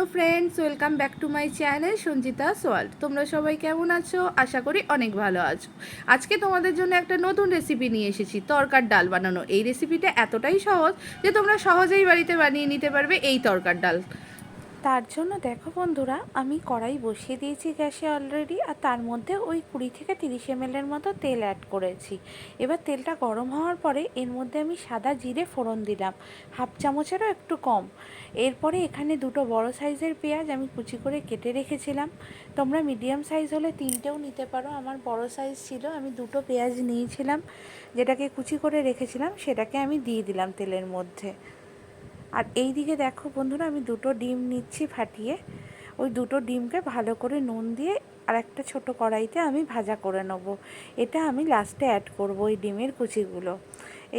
Hello friends, welcome back to my channel Sanjita সোয়াল্ট তোমরা সবাই কেমন আছো? আশা করি অনেক ভালো আছো। আজকে তোমাদের জন্য একটা নতুন রেসিপি নিয়ে এসেছি, তরকার ডাল বানানো। এই রেসিপিটা এতটাই সহজ যে তোমরা সহজেই বাড়িতে বানিয়ে নিতে পারবে এই তরকার ডাল। তার জন্য দেখো বন্ধুরা, আমি কড়াই বসিয়ে দিয়েছি গ্যাসে অলরেডি আর তার মধ্যে ওই কুড়ি থেকে তিরিশ এমএলের মতো তেল অ্যাড করেছি। এবার তেলটা গরম হওয়ার পরে এর মধ্যে আমি সাদা জিরে ফোড়ন দিলাম, হাফ চামচেরও একটু কম। এরপরে এখানে দুটো বড় সাইজের পেঁয়াজ আমি কুচি করে কেটে রেখেছিলাম। তোমরা মিডিয়াম সাইজ হলে তিনটেও নিতে পারো, আমার বড় সাইজ ছিল, আমি দুটো পেঁয়াজ নিয়েছিলাম, যেটাকে কুচি করে রেখেছিলাম, সেটাকে আমি দিয়ে দিলাম তেলের মধ্যে। আর এই দিকে দেখো বন্ধুরা, আমি দুটো ডিম নিচ্ছি ফাটিয়ে। ওই দুটো ডিমকে ভালো করে নুন দিয়ে আর একটা ছোটো কড়াইতে আমি ভাজা করে নেব। এটা আমি লাস্টে অ্যাড করব ওই ডিমের কুচিগুলো।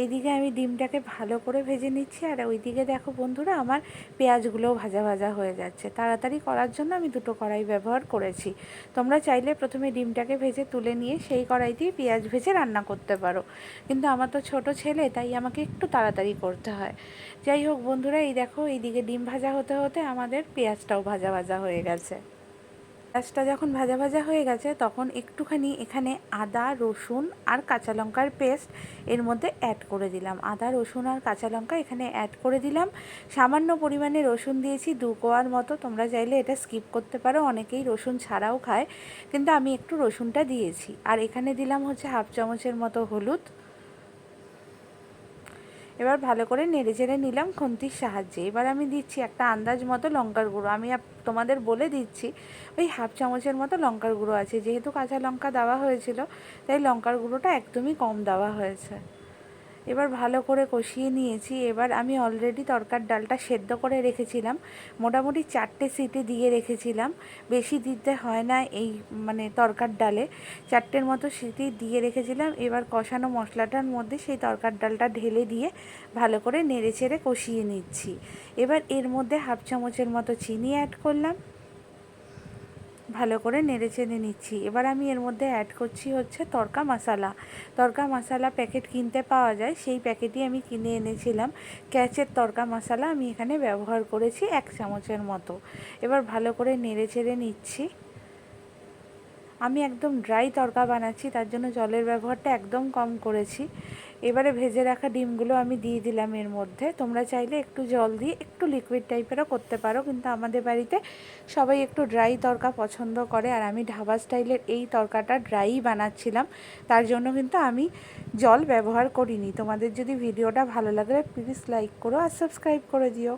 এইদিকে আমি ডিমটাকে ভালো করে ভেজে নিচ্ছি আর ওইদিকে দেখো বন্ধুরা আমার পেঁয়াজগুলোও ভাজা ভাজা হয়ে যাচ্ছে। তাড়াতাড়ি করার জন্য আমি দুটো কড়াই ব্যবহার করেছি। তোমরা চাইলে প্রথমে ডিমটাকে ভেজে তুলে নিয়ে সেই কড়াইতেই পেঁয়াজ ভেজে রান্না করতে পারো। কিন্তু আমার তো ছোট ছেলে, তাই আমাকে একটু তাড়াতাড়ি করতে হয়। যাই হোক বন্ধুরা, এই দেখো এইদিকে ডিম ভাজা হতে হতে আমাদের পেঁয়াজটাও ভাজা ভাজা হয়ে গেছে। পেঁয়াজটা যখন ভাজা ভাজা হয়ে গেছে, তখন একটুখানি এখানে আদা, রসুন আর কাঁচা লঙ্কার পেস্ট এর মধ্যে অ্যাড করে দিলাম। আদা, রসুন আর কাঁচা লঙ্কা এখানে অ্যাড করে দিলাম। সামান্য পরিমাণে রসুন দিয়েছি, দু কোয়ার মতো। তোমরা চাইলে এটা স্কিপ করতে পারো, অনেকেই রসুন ছাড়াও খায়। কিন্তু আমি একটু রসুনটা দিয়েছি। আর এখানে দিলাম হচ্ছে হাফ চামচের মতো হলুদ। এবার ভালো করে নেড়ে চেড়ে নিলাম খুন্তির সাহায্যে। এবার আমি দিচ্ছি একটা আন্দাজ মতো লঙ্কার গুঁড়ো। আমি তোমাদের বলে দিচ্ছি, ওই হাফ চামচের মতো লঙ্কার গুঁড়ো আছে। যেহেতু কাঁচা লঙ্কা দেওয়া হয়েছিল, তাই লঙ্কার গুঁড়োটা একদমই কম দেওয়া হয়েছে। এবার ভালো করে কষিয়ে নিয়েছি। এবার আমি অলরেডি তরকার ডালটা সেদ্ধ করে রেখেছিলাম। মোটামুটি চারটে সিটে দিয়ে রেখেছিলাম। বেশি দিতে হয় না এই মানে তরকার ডালে। চারটের মতো সিটি দিয়ে রেখেছিলাম। এবার কষানো মশলাটার মধ্যে সেই তরকার ডালটা ঢেলে দিয়ে ভালো করে নেড়ে চেড়ে কষিয়ে নিচ্ছি। এবার এর মধ্যে হাফ চামচের মতো চিনি অ্যাড করলাম। ভালো করে নেড়ে চেড়ে নিচ্ছি। এবার আমি এর মধ্যে অ্যাড করছি হচ্ছে তরকা মশালা। তরকা মশালা প্যাকেট কিনতে পাওয়া যায়, সেই প্যাকেটই আমি কিনে এনেছিলাম। ক্যাচের তরকা মশালা আমি এখানে ব্যবহার করেছি এক চামচের মতো। এবার ভালো করে নেড়ে চেড়ে নিচ্ছি। আমি একদম ড্রাই তরকা বানাচ্ছি, তার জন্য জলের ব্যবহারটা একদম কম করেছি। এবারে ভেজে রাখা ডিমগুলো আমি দিয়ে দিলাম এর মধ্যে। তোমরা চাইলে একটু জল দিয়ে একটু লিকুইড টাইপেরও করতে পারো, কিন্তু আমাদের বাড়িতে সবাই একটু ড্রাই তরকা পছন্দ করে, আর আমি ঢাবা স্টাইলের এই তরকাটা ড্রাইই বানাচ্ছিলাম। তার জন্য কিন্তু আমি জল ব্যবহার করিনি। তোমাদের যদি ভিডিওটা ভালো লাগে প্লিজ লাইক করো আর সাবস্ক্রাইব করে দিও।